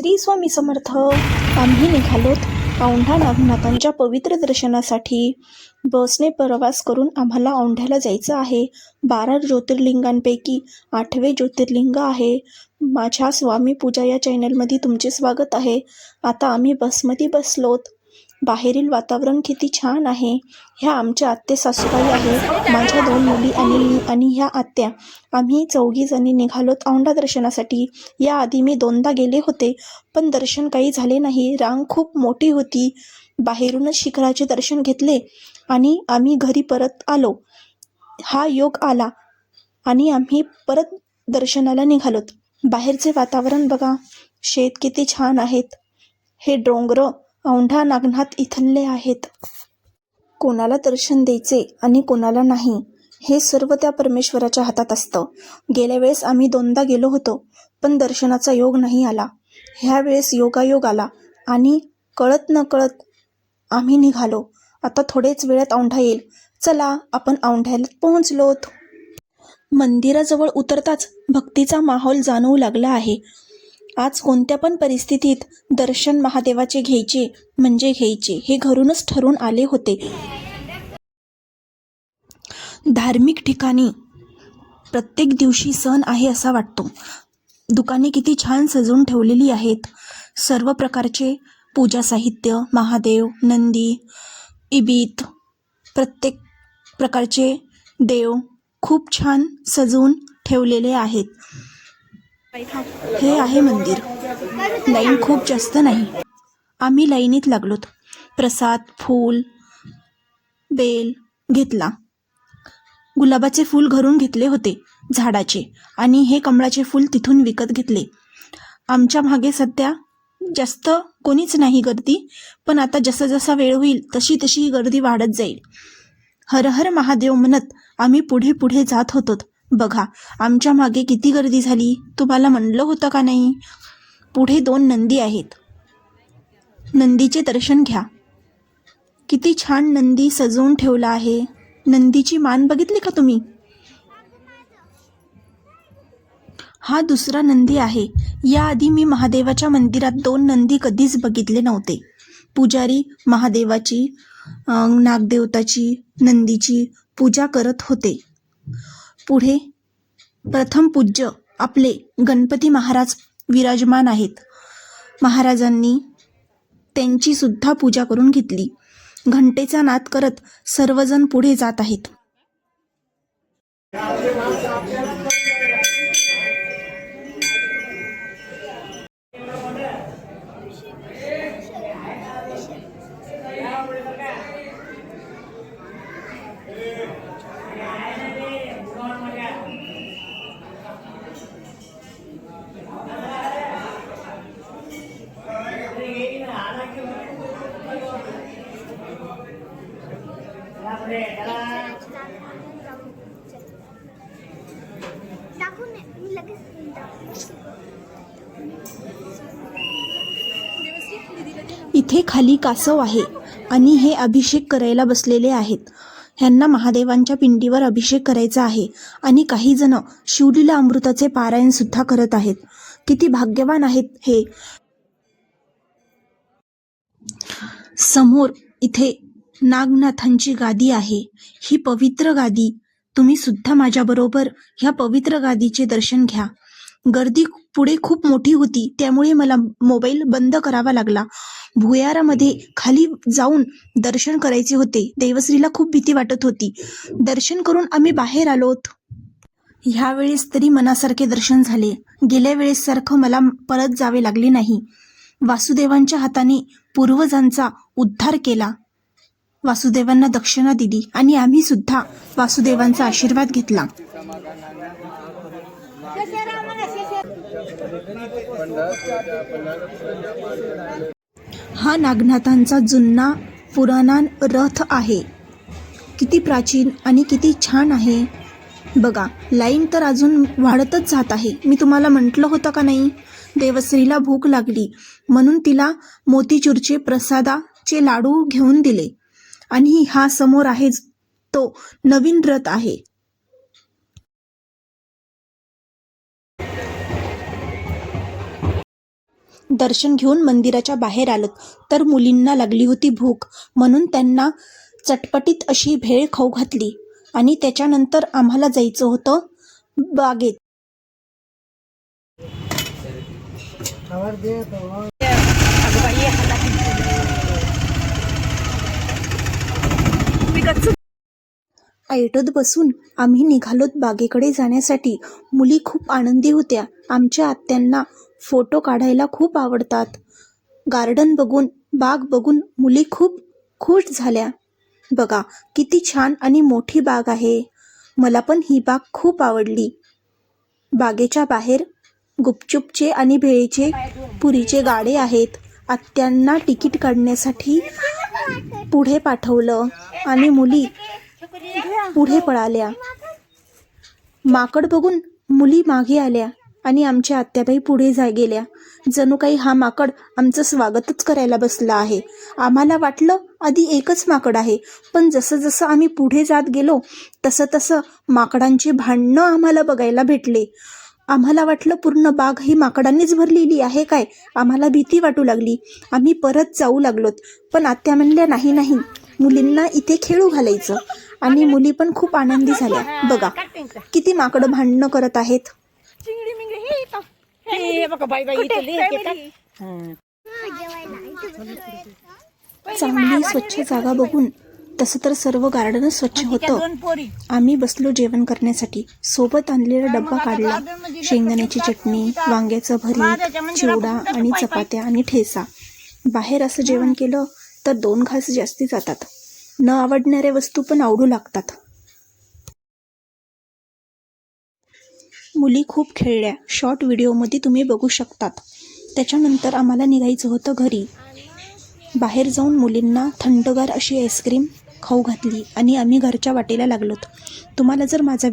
श्री स्वामी समर्थ. आम्ही निघालोत औंढा नागनाथांच्या पवित्र दर्शनासाठी. बसने प्रवास करून आम्हाला औंढ्याला जायचं आहे. बारा ज्योतिर्लिंगांपैकी आठवे ज्योतिर्लिंग आहे. माझ्या स्वामी पूजा या चॅनलमध्ये तुमचे स्वागत आहे. आता आम्ही बसमध्ये बसलोत. बाहेरील वातावरण किती छान आहे. ह्या आमच्या आत्ते सासूबाई आहे माझ्या दोन मुली आणि मी आणि ह्या आत्या. आम्ही चौघीजणी निघालोत औंढा दर्शनासाठी. याआधी मी दोनदा गेले होते पण दर्शन काही झाले नाही. रांग खूप मोठी होती. बाहेरूनच शिखराचे दर्शन घेतले आणि आम्ही घरी परत आलो. हा योग आला आणि आम्ही परत दर्शनाला निघालोत. बाहेरचे वातावरण बघा. शेत किती छान आहेत. हे डोंगर औंढा नागनाथ इथले आहेत. कोणाला दर्शन द्यायचे आणि कोणाला नाही हे सर्व त्या परमेश्वराच्या हातात असतं. गेल्या वेळेस आम्ही दोनदा गेलो होतो पण दर्शनाचा योग नाही आला. ह्या वेळेस योगायोग आला आणि कळत न कळत आम्ही निघालो. आता थोडेच वेळात औंढा येईल. चला आपण औंढ्याला पोहोचलोत. मंदिराजवळ उतरताच भक्तीचा माहोल जाणवू लागला आहे. आज कोणत्या पण परिस्थितीत दर्शन महादेवाचे घ्यायचे म्हणजे घ्यायचे हे घरूनच ठरून आले होते. धार्मिक ठिकाणी प्रत्येक दिवशी सण आहे असा वाटतो. दुकाने किती छान सजवून ठेवलेली आहेत. सर्व प्रकारचे पूजा साहित्य महादेव नंदी इबीत प्रत्येक प्रकारचे देव खूप छान सजवून ठेवलेले आहेत. हे आहे मंदिर. लाईन खूप जास्त नाही. आम्ही लाईनीत लागलोत. प्रसाद फूल बेल घेतला. गुलाबाचे फूल घरून घेतले होते झाडाचे. आणि हे कमळाचे फूल तिथून विकत घेतले. आमच्या मागे सध्या जास्त कोणीच नाही गर्दी पण आता जसा जसा वेळ होईल तशी तशी ही गर्दी वाढत जाईल. हर हर महादेव म्हणत आम्ही पुढे पुढे जात होतो बघा आमच्या मागे किती गर्दी झाली? तुम्हाला म्हणलं होतं का नाही? पुढे दोन नंदी आहेत. नंदीचे दर्शन घ्या. किती छान नंदी सजवून ठेवला आहे. नंदीची मान बघितली का तुम्ही? हा दुसरा नंदी आहे. याआधी मी महादेवाच्या मंदिरात दोन नंदी कधीच बघितले नव्हते. पुजारी महादेवाची नागदेवताची नंदीची पूजा करत होते. पुढे? प्रथम पूज्य आपले गणपती महाराज विराजमान आहेत. महाराजांनी त्यांची सुद्धा पूजा करून घेतली. घंटेचा नाद करत सर्वजण पुढे जात आहेत. इथे खाली कासव आहे आणि हे अभिषेक करायला बसलेले आहेत. ह्यांना महादेवांच्या पिंडीवर अभिषेक करायचा आहे आणि काही जण शिवलीला अमृताचे पारायण सुद्धा करत आहेत. किती भाग्यवान आहेत हे. समोर इथे नागनाथांची गादी आहे. ही पवित्र गादी. तुम्ही सुद्धा माझ्याबरोबर ह्या पवित्र गादीचे दर्शन घ्या. गर्दी पुढे खूप मोठी होती. त्यामुळे मला मोबाईल बंद करावा लागला. भुयारामध्ये खाली जाऊन दर्शन करायचे होते. देवश्रीला खूप भीती वाटत होती. दर्शन करून आम्ही बाहेर आलोत. ह्या वेळेस तरी मनासारखे दर्शन झाले. गेल्या वेळेस सारखं मला परत जावे लागले नाही. वासुदेवांच्या हाताने पूर्वजांचा उद्धार केला. वासुदेवांना दक्षिणा दिली आणि आम्ही सुद्धा वासुदेवांचा आशीर्वाद घेतला. हा नागनाथांचा जुन्ना पुराणा रथ आहे. किती प्राचीन आणि किती छान आहे. बघा लाईन तर अजून वाढतच जात आहे. मी तुम्हाला म्हटलं होतं का नाही? देवश्रीला भूक लागली. म्हणून तिला मोतीचूरचे प्रसादाचे लाडू घेऊन दिले. आणि हा समोर आहे तो नवीन रथ आहे. दर्शन घेऊन मंदिराच्या बाहेर आलं तर मुलींना लागली होती भूक. म्हणून त्यांना चटपटीत अशी भेळ खाऊ घातली. आणि त्याच्यानंतर आम्हाला जायचं होतं बागेत. ऐटत बसून आम्ही निघालोत बागेकडे जाण्यासाठी. मुली खूप आनंदी होत्या. आमच्या आत्यांना फोटो काढायला खूप आवडतात. गार्डन बघून बाग बघून मुली खूप खुश झाल्या. बघा किती छान आणि मोठी बाग आहे. मला पण ही बाग खूप आवडली. बागेच्या बाहेर गुपचुपचे आणि भेळीचे पुरीचे गाडे आहेत. आत्यांना तिकीट काढण्यासाठी पुढे पाठवलं आणि मुली पुढे पळाल्या. माकड बघून मुली मागे आल्या आणि आमच्या आत्याबाई पुढे जा गेल्या. जणू काही हा माकड आमचं स्वागतच करायला बसला आहे. आम्हाला वाटलं आधी एकच माकड आहे पण जसं जसं आम्ही पुढे जात गेलो तसं तसं माकडांची भांडणं आम्हाला बघायला भेटले. आम्हाला वाटलं पूर्ण बाग ही माकडांनीच भरलेली आहे काय? आम्हाला भीती वाटू लागली. आम्ही परत जाऊ लागलोत पण आत्या म्हणल्या नाही नाही. मुलींना इथे खेळू घालायचं. आणि मुली पण खूप आनंदी झाल्या. बघा किती माकडं भांडणं करत आहेत. चांगली स्वच्छ जागा बघून तसं तर सर्व गार्डनच स्वच्छ होतं. आम्ही बसलो जेवण करण्यासाठी. सोबत आणलेला डब्बा काढला. शेंगदाण्याची चटणी वांग्याचं भरीत चिवडा आणि चपात्या आणि ठेचा. बाहेर असं जेवण केलं तर दोन घास जास्ती जातात. न आवडणाऱ्या वस्तू पण आवडू लागतात. मुली खूप खेळल्या. शॉर्ट व्हिडिओमध्ये तुम्ही बघू शकतात. त्याच्यानंतर आम्हाला निघायचं होतं घरी. बाहेर जाऊन मुलींना थंडगार अशी आईस्क्रीम खाऊ घातली आणि आम्ही घरच्या वाटेला लागलोत. तुम्हाला जर माझा